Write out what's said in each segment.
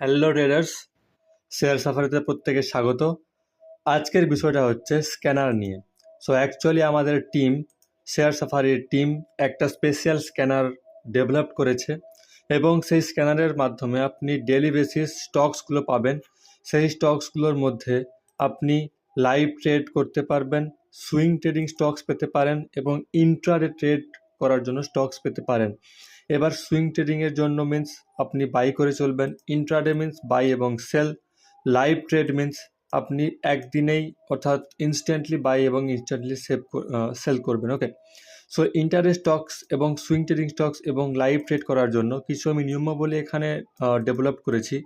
Hello traders, share সাফারিতে প্রত্যেকে স্বাগত। আজকের বিষয়টা হচ্ছে স্ক্যানার নিয়ে। সো অ্যাকচুয়ালি আমাদের টিম শেয়ার সাফারির টিম একটা স্পেশাল স্ক্যানার ডেভেলপ করেছে এবং সেই স্ক্যানারের মাধ্যমে আপনি ডেলি বেসিস স্টকসগুলো পাবেন। সেই স্টকসগুলোর মধ্যে আপনি লাইভ ট্রেড করতে পারবেন সুইং ট্রেডিং স্টকস পেতে পারেন এবং ইন্ট্রাডে ট্রেড করার জন্য স্টকস পেতে পারেন। এবার সুইং ট্রেডিংয়ের জন্য মিন্স আপনি বাই করে চলবেন। ইন্ট্রাডে মিন্স বাই এবং সেল লাইভ ট্রেড মিন্স আপনি একদিনেই অর্থাৎ ইনস্ট্যান্টলি বাই এবং ইনস্ট্যান্টলি সেভ সেল করবেন ওকে সো ইন্টারে স্টকস এবং সুইং ট্রেডিং স্টকস এবং লাইভ ট্রেড করার জন্য কিছু আমি নিয়মাবলী এখানে ডেভেলপ করেছি।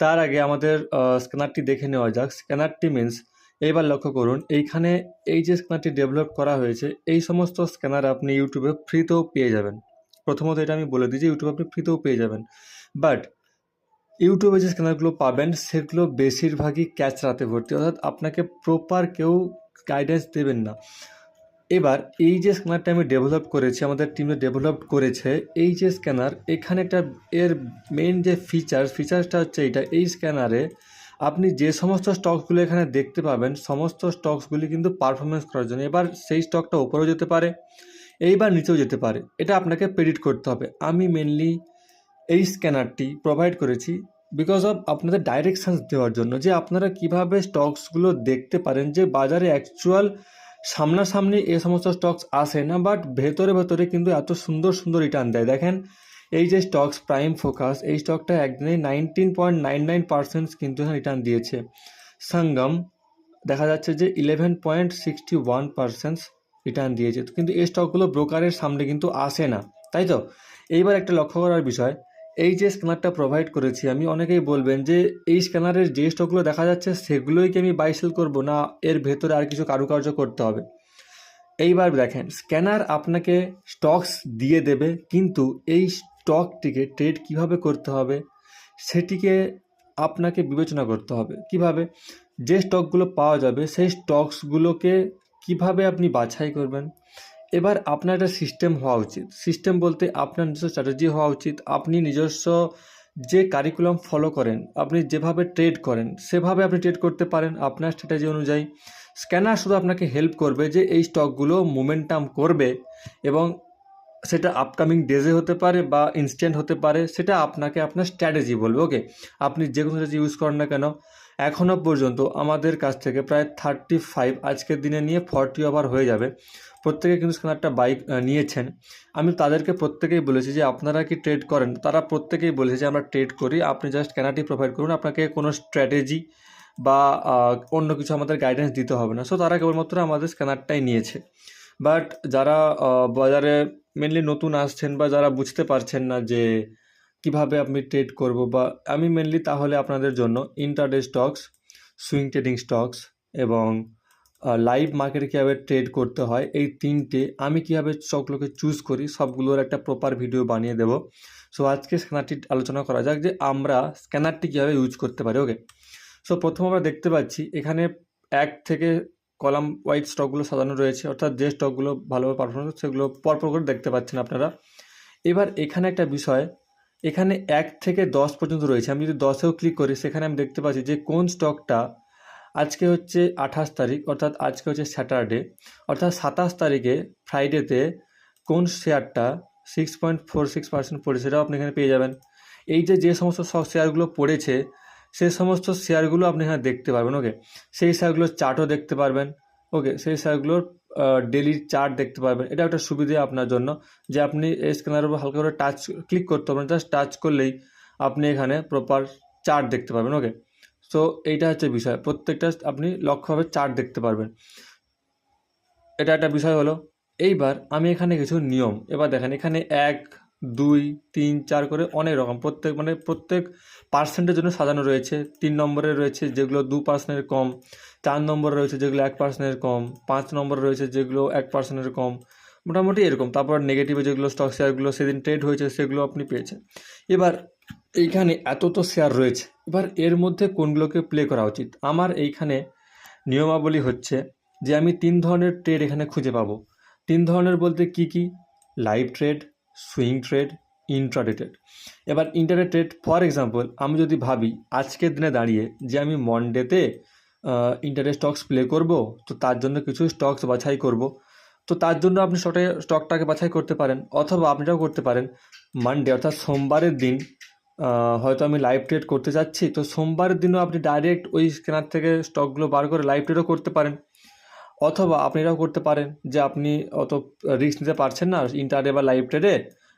তার আগে আমাদের স্ক্যানারটি দেখে নেওয়া যাক। স্ক্যানারটি মিন্স এইবার লক্ষ্য করুন, এইখানে এই যে স্ক্যানারটি ডেভেলপ করা হয়েছে। এই সমস্ত স্ক্যানার আপনি ইউটিউবে ফ্রিতেও পেয়ে যাবেন। প্রথমত এটা আমি বলে দিই যে ইউটিউবে আপনি ফ্রিতেও পেয়ে যাবেন। বাট ইউটিউবে যে স্ক্যানারগুলো পাবেন, সেগুলো বেশিরভাগই ক্যাচ রাতে ভর্তি। অর্থাৎ আপনাকে প্রপার কেউ গাইডেন্স দেবেন না। এবার, এই যে স্ক্যানারটা আমি ডেভেলপ করেছি, আমাদের টিমে ডেভেলপ করেছে, এই যে স্ক্যানার, এখানে একটা এর মেন যে ফিচার ফিচার্সটা হচ্ছে এইটা। এই স্ক্যানারে আপনি যে সমস্ত স্টকসগুলো এখানে দেখতে পাবেন, সমস্ত স্টকসগুলি কিন্তু পারফরমেন্স করার জন্য। এবার সেই স্টকটা উপরেও যেতে পারে, এইবার নিচেও যেতে পারে। এটা আপনাকে প্রেডিক্ট করতে হবে। আমি মেনলি এই স্ক্যানারটি প্রোভাইড করেছি বিকজ অফ আপনাদের ডাইরেকশানস দেওয়ার জন্য, যে আপনারা কীভাবে স্টকসগুলো দেখতে পারেন, যে বাজারে অ্যাকচুয়াল সামনাসামনি এ সমস্ত স্টকস আসে না বাট ভেতরে ভেতরে কিন্তু এত সুন্দর সুন্দর রিটার্ন দেয়। দেখেন এই যে স্টকস প্রাইম ফোকাস এই স্টকটা একদিনে nineteen point nine nine percent কিন্তু রিটার্ন দিয়েছে। সঙ্গম দেখা যাচ্ছে যে eleven point sixty one percent return দিয়েছে। কিন্তু এই স্টকগুলো ব্রোকারের সামনে কিন্তু আসে না, তাই তো? এইবার একটা লক্ষ্য করার বিষয়, এই যে স্ক্যানারটা প্রোভাইড করেছি, আমি অনেকেই বলবেন যে এই স্ক্যানারের যে স্টকগুলো দেখা যাচ্ছে, সেগুলোই কি আমি বাই সেল করব না এর ভেতরে আর কিছু কারুকার্য করতে হবে? এইবার দেখেন স্ক্যানার আপনাকে স্টকস দিয়ে দেবে, কিন্তু এই স্টকটিকে ট্রেড কীভাবে করতে হবে, সেটিকে আপনাকে বিবেচনা করতে হবে। কীভাবে? যে স্টকগুলো পাওয়া যাবে, সেই স্টকসগুলোকে কীভাবে আপনি বাছাই করবেন? এবার আপনার একটা সিস্টেম হওয়া উচিত। সিস্টেম বলতে আপনার নিজস্ব স্ট্র্যাটেজি হওয়া উচিত। আপনি নিজস্ব যে কারিকুলাম ফলো করেন, আপনি যেভাবে ট্রেড করেন, সেভাবে আপনি ট্রেড করতে পারেন আপনার স্ট্র্যাটেজি অনুযায়ী। স্ক্যানার শুধু আপনাকে হেল্প করবে যে এই স্টকগুলো মোমেন্টাম করবে এবং সেটা আপকামিং ডেজে হতে পারে বা ইনস্ট্যান্ট হতে পারে, সেটা আপনাকে আপনার স্ট্র্যাটেজি বলবে ওকে আপনি যে কোনো স্ট্র্যাটেজি ইউজ করেন না কেন এখনও পর্যন্ত আমাদের কাছ থেকে প্রায় থার্টি ফাইভ আজকের দিনে নিয়ে ফর্টি ওভার হয়ে যাবে। প্রত্যেকে কিন্তু স্ক্যানারটা বাইক নিয়েছেন। আমি তাদেরকে প্রত্যেকেই বলেছি যে আপনারা কি ট্রেড করেন, তারা প্রত্যেকেই বলেছে যে আমরা ট্রেড করি, আপনি জাস্ট স্ক্যানারটি প্রোভাইড করুন, আপনাকে কোনো স্ট্র্যাটেজি বা অন্য কিছু আমাদের গাইডেন্স দিতে হবে না। সো তারা কেবলমাত্র আমাদের স্ক্যানারটাই নিয়েছে। বাট যারা বাজারে মেনলি নতুন আসছেন বা যারা বুঝতে পারছেন না যে কীভাবে আপনি ট্রেড করব বা আমি মেনলি তাহলে আপনাদের জন্য intraday stocks swing trading stocks এবং লাইভ মার্কেটে কীভাবে ট্রেড করতে হয়, এই তিনটে আমি কীভাবে স্টকগুলোকে চুজ করি সবগুলোর একটা প্রপার ভিডিও বানিয়ে দেবো। সো আজকে স্ক্যানারটি আলোচনা করা যাক যে আমরা স্ক্যানারটি কীভাবে ইউজ করতে পারি ওকে সো প্রথম আমরা দেখতে পাচ্ছি এখানে এক থেকে কলাম ওয়াইজ স্টকগুলো সাজানো রয়েছে, অর্থাৎ যে স্টকগুলো ভালোভাবে পারফরমেন্স সেগুলো পরপর করে দেখতে পাচ্ছেন আপনারা। এবার এখানে একটা বিষয়, এখানে এক থেকে দশ পর্যন্ত রয়েছে। আমি যদি দশেও ক্লিক করি, সেখানে আমি দেখতে পাচ্ছি যে কোন স্টকটা আজকে হচ্ছে আঠাশ তারিখ, অর্থাৎ আজকে হচ্ছে স্যাটারডে অর্থাৎ সাতাশ তারিখে ফ্রাইডেতে কোন শেয়ারটা six point four six percent পড়েছে, সেটাও আপনি এখানে পেয়ে যাবেন। এই যে যে সমস্ত সব শেয়ারগুলো পড়েছে সে সমস্ত শেয়ারগুলো আপনি এখানে দেখতে পারবেন ওকে সেই শেয়ারগুলোর চার্টও দেখতে পারবেন ওকে সেই শেয়ারগুলোর ডেলি চার্ট দেখতে পারবেন। এটা একটা সুবিধা আপনার জন্য যে আপনি এই স্ক্যানারের উপর হালকা করে টাচ ক্লিক করতে পারবেন। জাস্ট টাচ করলেই আপনি এখানে প্রপার চার্ট দেখতে পাবেন ওকে সো এইটা হচ্ছে বিষয়। প্রত্যেকটা আপনি লক্ষ্যভাবে চার্ট দেখতে পারবেন। এটা একটা বিষয় হলো, এইবার আমি এখানে কিছু নিয়ম, এবার দেখেন এখানে এক দুই, তিন, চার করে অনেক রকম। প্রত্যেক মানে প্রত্যেক পার্সেন্টের জন্য সাজানো রয়েছে। তিন নম্বরে রয়েছে যেগুলো দু পার্সেন্টের কম, চার নম্বরে রয়েছে যেগুলো এক পার্সেন্টের কম, পাঁচ নম্বরে রয়েছে যেগুলো এক পার্সেন্টের কম। মোটামুটি এরকম। তারপর নেগেটিভে যেগুলো স্টক শেয়ারগুলো সেদিন ট্রেড হয়েছে সেগুলো আপনি পেয়েছেন। এবার এইখানে এত তো শেয়ার রয়েছে। এবার এর মধ্যে কোনগুলোকে প্লে করা উচিত? আমার এইখানে নিয়মাবলী হচ্ছে যে আমি তিন ধরনের ট্রেড এখানে খুঁজে পাবো। তিন ধরনের বলতে কি কি? Live trade swing trade intraday trade এবার ইন্টারডে ট্রেড ফর এক্সাম্পল আমি যদি ভাবি, আজকের দিনে দাঁড়িয়ে যে আমি মন্ডেতে ইন্টারডে স্টকস প্লে করব, তো তার জন্য কিছু স্টকস বাছাই করব, তো তার জন্য আপনি স্টকে স্টকটাকে বাছাই করতে পারেন, অথবা আপনিটাও করতে পারেন। মানডে অর্থাৎ সোমবারের দিন হয়তো আমি লাইভ ট্রেড করতে যাচ্ছি, তো সোমবারের দিনও আপনি ডাইরেক্ট ওই স্ক্যানার থেকে স্টকগুলো বার করে লাইভ ট্রেডও করতে পারেন। অথবা আপনি এটাও করতে পারেন যে আপনি অত রিস্ক নিতে পারছেন না ইন্টারডে বা লাইভ ট্রেডে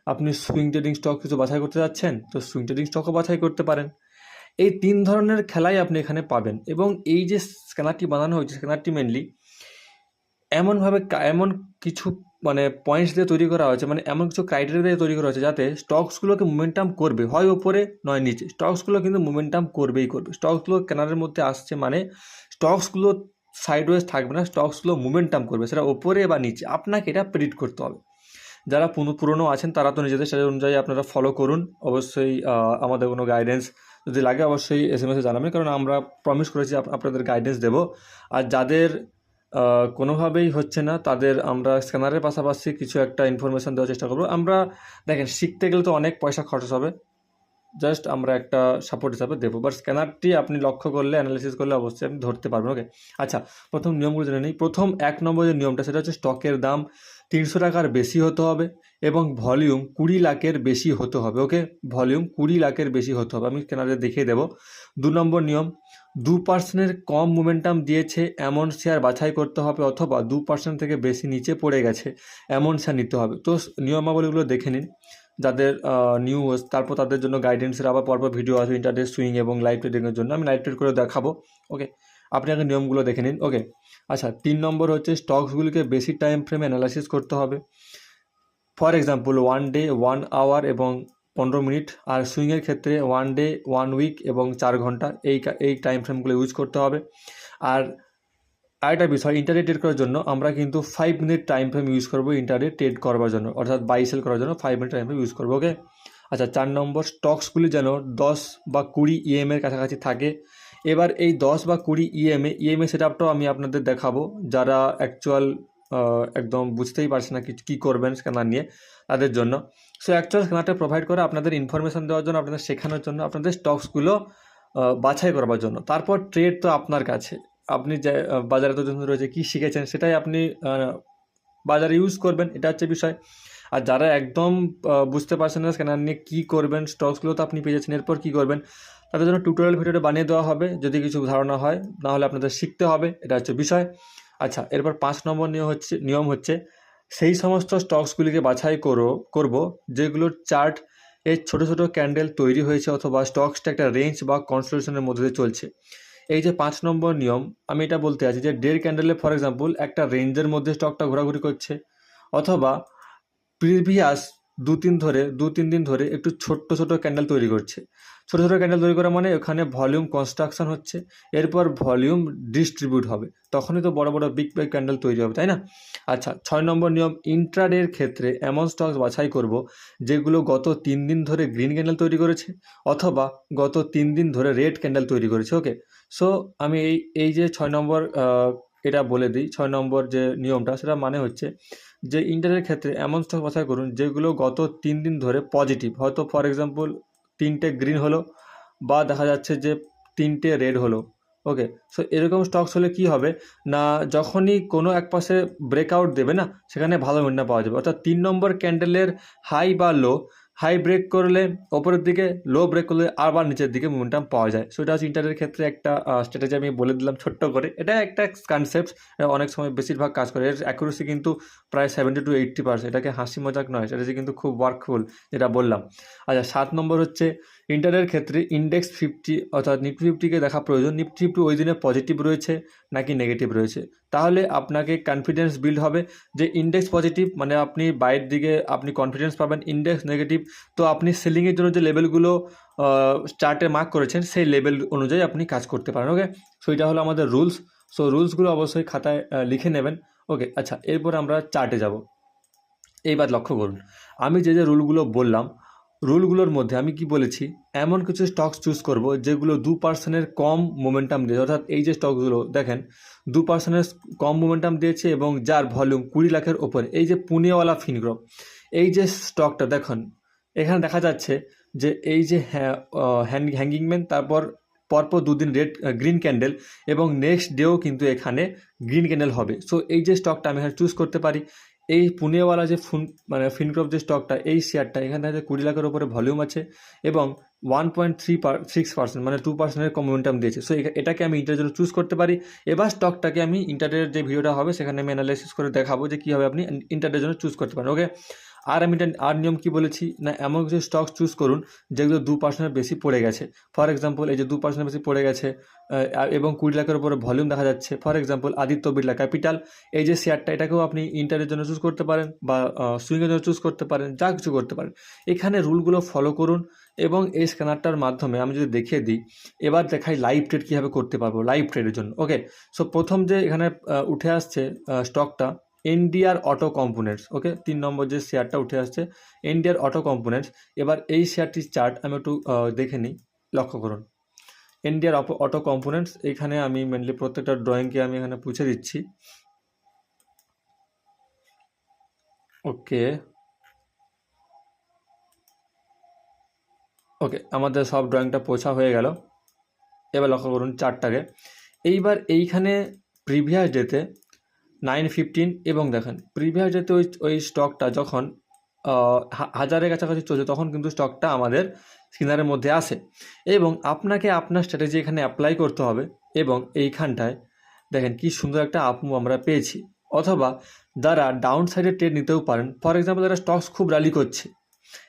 আপনি সুইং ট্রেডিং স্টক কিছু বাছাই করতে যাচ্ছেন, তো সুইং ট্রেডিং স্টকও বাছাই করতে পারেন। এই তিন ধরনের খেলাই আপনি এখানে পাবেন এবং এই যে স্ক্যানারটি বানানো হয়েছে স্ক্যানারটি মেনলি এমনভাবে এমন কিছু মানে পয়েন্টস দিয়ে তৈরি করা হয়েছে মানে এমন কিছু ক্রাইটেরিয়া দিয়ে তৈরি করা হয়েছে যাতে স্টকসগুলোকে মোমেন্টাম করবে, হয় ওপরে নয় নিচে। স্টকসগুলো কিন্তু মোমেন্টাম করবেই করবে। স্টকসগুলো কেনারের মধ্যে আসছে মানে স্টকসগুলো সাইডওয়েজ থাকবে না স্টকসগুলো মোমেন্টাম করবে, সেটা ওপরে বা নিচে। আপনাকে এটা প্রেডিক্ট করতে হবে। যারা পুরনো আছেন, তারা তো নিজেদের সেটা অনুযায়ী আপনারা ফলো করুন। অবশ্যই আমাদের কোনো গাইডেন্স যদি লাগে, অবশ্যই এস এম এসে জানাবেন, কারণ আমরা প্রমিস করেছি আপ- আপনাদের গাইডেন্স দেবো। আর যাদের কোনোভাবেই হচ্ছে না, তাদের আমরা স্ক্যানারের পাশাপাশি কিছু একটা ইনফরমেশন দেওয়ার চেষ্টা করব। আমরা, দেখেন, শিখতে গেলে তো অনেক পয়সা খরচ হবে। জাস্ট আমরা একটা সাপোর্ট হিসাবে দেবো। বাট স্ক্যানারটি আপনি লক্ষ্য করলে অ্যানালিসিস করলে অবশ্যই আপনি ধরতে পারবেন ওকে আচ্ছা প্রথম নিয়মগুলো জেনে নিই। প্রথম এক নম্বর যে নিয়মটা, সেটা হচ্ছে স্টকের দাম তিনশো টাকার বেশি হতে হবে এবং ভলিউম কুড়ি লাখের বেশি হতে হবে ওকে ভলিউম কুড়ি লাখের বেশি হতে হবে। আমি স্ক্যানারে দেখিয়ে দেবো। দু নম্বর নিয়ম, দু পার্সেন্টের কম মোমেন্টাম দিয়েছে, এমন শেয়ার বাছাই করতে হবে অথবা দু পার্সেন্ট থেকে বেশি নিচে পড়ে গেছে, এমন শেয়ার নিতে হবে। তো নিয়মাবলীগুলো দেখে নিন। যাদের নিউ তারপর তাদের জন্য গাইডেন্সের আবার পরপর ভিডিও আছে ইন্টারনেট সুইং এবং লাইভ ট্রেডিংয়ের জন্য। আমি লাইভ ট্রেড করে দেখাবো ওকে আপনি আগে নিয়মগুলো দেখে নিন ওকে আচ্ছা তিন নম্বর হচ্ছে স্টকসগুলিকে বেশি টাইম ফ্রেমে অ্যানালাইসিস করতে হবে। For example one day one hour এবং পনেরো মিনিট, আর সুইংয়ের ক্ষেত্রে ওয়ান ডে ওয়ান উইক এবং চার ঘণ্টা, এই এই টাইম ফ্রেমগুলো ইউজ করতে হবে। আর আরেকটা বিষয় ইন্টারনেট ট্রেড করার জন্য আমরা কিন্তু five minute time frame use করব ইন্টারনেট ট্রেড করবার জন্য, অর্থাৎ বাই সেল করার জন্য five minute time frame use করব ওকে আচ্ছা চার নম্বর স্টকসগুলি যেন দশ বা কুড়ি ইএমের কাছাকাছি থাকে। এবার এই দশ বা কুড়ি ইএমএ ইএমএ সেট আপটাও আমি আপনাদের দেখাবো। যারা অ্যাকচুয়াল একদম বুঝতেই পারছে না কি, কী করবেন স্ক্যানার নিয়ে, তাদের জন্য। সো অ্যাকচুয়াল স্ক্যানারটা প্রোভাইড করে আপনাদের ইনফরমেশন দেওয়ার জন্য, আপনাদের শেখানোর জন্য, আপনাদের স্টকসগুলো বাছাই করবার জন্য। তারপর ট্রেড তো আপনার কাছে। আপনি যে বাজারে তো যখন রয়েছে, কী শিখেছেন সেটাই আপনি বাজারে ইউজ করবেন, এটা হচ্ছে বিষয়। আর যারা একদম বুঝতে পারছেন না স্ক্যানার নিয়ে কী করবেন স্টকসগুলো তো আপনি পেয়ে যাচ্ছেন, এরপর কী করবেন, তাদের জন্য টিউটোরিয়াল ভিডিওটা বানিয়ে দেওয়া হবে, যদি কিছু ধারণা হয় নাহলে আপনাদের শিখতে হবে, এটা হচ্ছে বিষয়। আচ্ছা এরপর পাঁচ নম্বর নিয়ম হচ্ছে নিয়ম হচ্ছে, সেই সমস্ত স্টকসগুলিকে বাছাই করো, করব, যেগুলোর চার্ট এর ছোটো ছোটো ক্যান্ডেল তৈরি হয়েছে, অথবা স্টকসটা একটা রেঞ্জ বা কনস্ট্রাকশনের মধ্যে চলছে। এই যে পাঁচ নম্বর নিয়ম, আমি এটা বলতে আছি যে ডের ক্যান্ডেলে ফর এক্সাম্পল একটা রেঞ্জের মধ্যে স্টকটা ঘোরাঘুরি করছে, অথবা প্রিভিয়াস দু তিন ধরে দু তিন দিন ধরে একটু ছোট্ট ছোট ক্যান্ডেল তৈরি করছে। ছোট ছোট ক্যান্ডেল তৈরি করা মানে ওখানে ভলিউম কনস্ট্রাকশন হচ্ছে, এরপর ভলিউম ডিস্ট্রিবিউট হবে। তখনই তো বড় বড় বিগ বিগ ক্যান্ডেল তৈরি হবে, তাই না? আচ্ছা ছয় নম্বর নিয়ম ইন্ট্রাডের ক্ষেত্রে এমন স্টকস বাছাই করব যেগুলো গত তিন দিন ধরে গ্রিন ক্যান্ডেল তৈরি করেছে অথবা গত তিন দিন ধরে রেড ক্যান্ডেল তৈরি করেছে ওকে সো আমি এই এই যে ছয় নম্বর এটা বলে দিই। ছয় নম্বর যে নিয়মটা, সেটা মানে হচ্ছে যে ইন্টারের ক্ষেত্রে এমন স্টক বাছাই করুন যেগুলো গত তিন দিন ধরে পজিটিভ হয়তো ফর এক্সাম্পল তিনটে গ্রিন হলো বা দেখা যাচ্ছে যে তিনটে রেড হলো। ওকে সো এরকম স্টকস হলে কি হবে? না, যখনই কোনো এক পাশে ব্রেকআউট দেবে না, সেখানে ভালো মিন্না পাওয়া যাবে। অর্থাৎ তিন নম্বর ক্যান্ডেলের হাই বা লো হাই ব্রেক করলে ওপরের দিকে, লো ব্রেক করলে আবার নিচের দিকে মোমেন্টাম পাওয়া যায়। সো এটা হচ্ছে ইন্টারের ক্ষেত্রে একটা স্ট্র্যাটেজি আমি বলে দিলাম ছোট্ট করে। এটা একটা কনসেপ্ট অনেক সময় বেশিরভাগ কাজ করে। এর অ্যাকুরেসি কিন্তু প্রায় সেভেন্টি টু এইট্টি পার্সেন্ট এটাকে হাসি মজাক নয় স্ট্র্যাটেজি কিন্তু খুব ওয়ার্কফুল যেটা বললাম। আচ্ছা সাত নম্বর হচ্ছে ইন্টারের ক্ষেত্রে ইন্ডেক্স ফিফটি অর্থাৎ নিফটি ফিফটিকে দেখা প্রয়োজন। নিফটি ফিফটি ওই দিনে পজিটিভ রয়েছে নাকি নেগেটিভ রয়েছে? তাহলে আপনাকে কনফিডেন্স বিল্ড হবে যে ইন্ডেক্স পজিটিভ মানে আপনি বাইরের দিকে আপনি কনফিডেন্স পাবেন ইন্ডেক্স নেগেটিভ তো আপনি সেলিংয়ের জন্য যে লেভেলগুলো চার্টে মার্ক করেছেন, সেই লেভেল অনুযায়ী আপনি কাজ করতে পারেন ওকে সো এটা হলো আমাদের রুলস সো রুলসগুলো অবশ্যই খাতায় লিখে নেবেন ওকে আচ্ছা এরপর আমরা চার্টে যাব। এইবার লক্ষ্য করুন। আমি যে যে রুলগুলো বললাম রুলগুলোর মধ্যে আমি কি বলেছি, এমন কিছু স্টকস চুজ করব যেগুলো দু পার্সেন্টের কম মোমেন্টাম দিয়েছে। অর্থাৎ এই যে স্টকগুলো দেখেন, দু পার্সেন্টের কম মোমেন্টাম দিয়েছে এবং যার ভলিউম কুড়ি লাখের ওপরে। এই যে পুনেওয়ালা ফিনগ্রো এই যে স্টকটা দেখুন, এখানে দেখা যাচ্ছে যে এই যে হ্যাঙ্গিংম্যান তারপর পরপর দুদিন রেড গ্রিন ক্যান্ডেল এবং নেক্সট ডেও কিন্তু এখানে গ্রিন ক্যান্ডেল হবে। সো এই যে স্টকটা আমি এখানে চুজ করতে পারি এই পুনেওয়ালা যে ফুন মানে ফিনক্রপ যে স্টকটা এই শেয়ারটা এখানে দেখা কুড়ি লাখের উপরে ভলিউম আছে এবং one point three six percent মানে টু পার্সেন্টের কমেন্টাম দিয়েছে। সো এটাকে আমি ইন্টারের জন্য চুজ করতে পারি। এবার স্টকটাকে আমি ইন্টারের যে ভিডিওটা হবে, সেখানে আমি অ্যানালাইসিস করে দেখাবো যে কীভাবে আপনি ইন্টারের জন্য চুজ করতে পারেন। ওকে আর আমি আর নিয়ম কী বলেছি? না, এমন কিছু স্টক চুজ করুন যেগুলো দু পার্সেন্টের বেশি পড়ে গেছে। ফর এক্সাম্পল এই যে দু পার্সেন্টের বেশি পড়ে গেছে এবং কুড়ি লাখের উপরে ভলিউম দেখা যাচ্ছে। For example Aditya Birla capital এই যে শেয়ারটা এটাকেও আপনি ইন্টারের জন্য চুজ করতে পারেন বা সুইংয়ের জন্য চুজ করতে পারেন, যা কিছু করতে পারেন। এখানে রুলগুলো ফলো করুন এবং এই স্ক্যানারটার মাধ্যমে আমি যদি দেখিয়ে দিই, এবার দেখাই লাইভ ট্রেড কীভাবে করতে পারব লাইভ ট্রেডের জন্য। ওকে সো প্রথম যে এখানে উঠে আসছে স্টকটা এনডিআর অটো কম্পোনেন্টস ওকে তিন নম্বর যে শেয়ারটা উঠে আসছে এনডিআর অটো কম্পোনেন্টস এবার এই শেয়ারটির চার্ট আমি একটু দেখে নিই, লক্ষ্য করুন। এনডিআর অটো কম্পোনেন্টস এখানে আমি মেনলি প্রত্যেকটা ড্রয়িংকে আমি এখানে পুছে দিচ্ছি। ওকে ওকে আমাদের সব ড্রয়িংটা পোছা হয়ে গেল। এবার লক্ষ্য করুন চারটাকে এইবার এইখানে প্রিভিয়াস ডেতে নাইন ফিফটিন এবং দেখেন প্রিভিয়াস ডেতে ওই ওই স্টকটা যখন হাজারের কাছাকাছি চলছে, তখন কিন্তু স্টকটা আমাদের স্কিনারের মধ্যে আসে এবং আপনাকে আপনার স্ট্র্যাটেজি এখানে অ্যাপ্লাই করতে হবে এবং এইখানটায় দেখেন কি সুন্দর একটা আপমু আমরা পেয়েছি। অথবা যারা ডাউন সাইডে ট্রেড নিতেও পারেন ফর এক্সাম্পল যারা স্টকস খুব র্যালি করছে,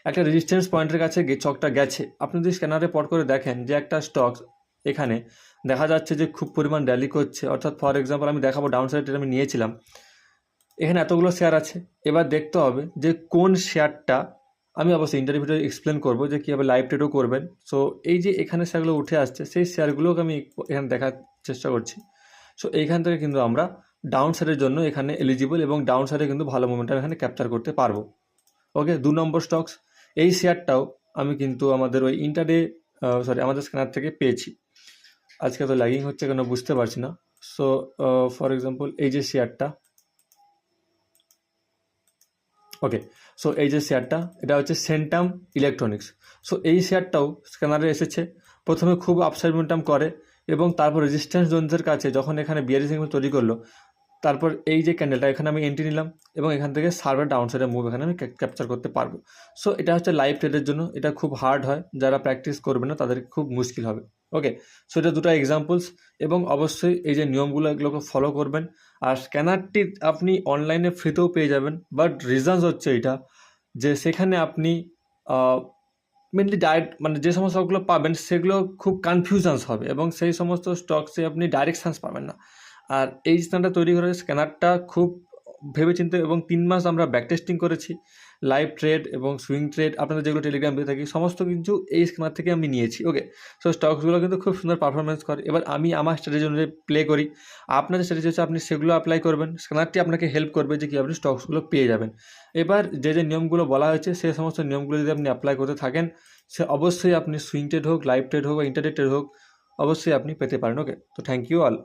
একটা রেজিস্ট্যান্স পয়েন্টের কাছে চকটা গেছে, আপনি যদি স্ক্যানারে পট করে দেখেন যে একটা স্টক এখানে দেখা যাচ্ছে যে খুব পরিমাণ র্যালি করছে। অর্থাৎ ফর এক্সাম্পল আমি দেখাবো ডাউন সাইড আমি নিয়েছিলাম। এখানে এতগুলো শেয়ার আছে। এবার দেখতে হবে যে কোন শেয়ারটা আমি অবশ্যই ইন্টারভিউতে এক্সপ্লেন করব যে কীভাবে লাইভ ট্রেডও করবেন। সো এই যে এখানে শেয়ারগুলো উঠে আসছে, সেই শেয়ারগুলোকে আমি এখানে দেখার চেষ্টা করছি। সো এইখান থেকে কিন্তু আমরা ডাউন সাইডের জন্য এখানে এলিজিবল এবং ডাউন সাইডে কিন্তু ভালো মোমেন্টাম এখানে ক্যাপচার করতে পারব। ওকে দু নম্বর স্টকস এই শেয়ারটাও আমি কিন্তু আমাদের ওই ইন্টারডে সরি আমাদের স্ক্যানার থেকে পেয়েছি। আজকে তো ল্যাগিং হচ্ছে কেন বুঝতে পারছি না। সো ফর এক্সাম্পল এই যে শেয়ারটা ওকে সো এই যে শেয়ারটা এটা হচ্ছে সেন্টাম ইলেকট্রনিক্স সো এই শেয়ারটাও স্ক্যানারে এসেছে। প্রথমে খুব আপসাইড মোমেন্টাম করে এবং তারপর রেজিস্ট্যান্স জোনসের কাছে যখন এখানে বিয়ারি সিগন্যাল তৈরি করল, তারপর এই যে ক্যান্ডেলটা এখানে আমি এন্ট্রি নিলাম এবং এখান থেকে সার্ভার ডাউন সাইডে মুভ এখানে আমি ক্যাপচার করতে পারব। সো এটা হচ্ছে লাইভ ট্রেডের জন্য। এটা খুব হার্ড হয়। যারা প্র্যাকটিস করবে না, তাদের খুব মুশকিল হবে। ওকে সো এটা দুটো এক্সাম্পলস এবং অবশ্যই এই যে নিয়মগুলো এগুলোকে ফলো করবেন। আর স্ক্যানারটি আপনি অনলাইনে ফ্রিতেও পেয়ে যাবেন বাট রিজনস হচ্ছে এটা যে সেখানে আপনি মেনলি ডাইরেক্ট মানে যে সমস্ত স্টকগুলো পাবেন, সেগুলো খুব কনফিউশনস হবে এবং সেই সমস্ত স্টকসে আপনি ডাইরেকশানস পাবেন না। আর এই স্থানটা তৈরি করে স্ক্যানারটা খুব ভেবেচিন্তে এবং তিন মাস আমরা ব্যাক টেস্টিং করেছি লাইভ ট্রেড এবং সুইং ট্রেড আপনাদের যেগুলো টেলিগ্রাম দিয়ে থাকি, সমস্ত কিছু এই স্ক্যানার থেকে আমি নিয়েছি ওকে সো স্টকসগুলো কিন্তু খুব সুন্দর পারফরমেন্স করে। এবার আমি আমার স্ট্র্যাটেজি অনুযায়ী প্লে করি। আপনাদের স্ট্র্যাটেজি হচ্ছে আপনি সেগুলো অ্যাপ্লাই করবেন স্ক্যানারটি আপনাকে হেল্প করবে যে কী আপনি স্টকসগুলো পেয়ে যাবেন। এবার যে যে নিয়মগুলো বলা হয়েছে, সে সমস্ত নিয়মগুলো যদি আপনি অ্যাপ্লাই করতে থাকেন, সে অবশ্যই আপনি সুইং ট্রেড হোক লাইভ ট্রেড হোক বা ইন্টারনেট ট্রেড হোক, অবশ্যই আপনি পেতে পারেন ওকে তো থ্যাংক ইউ অল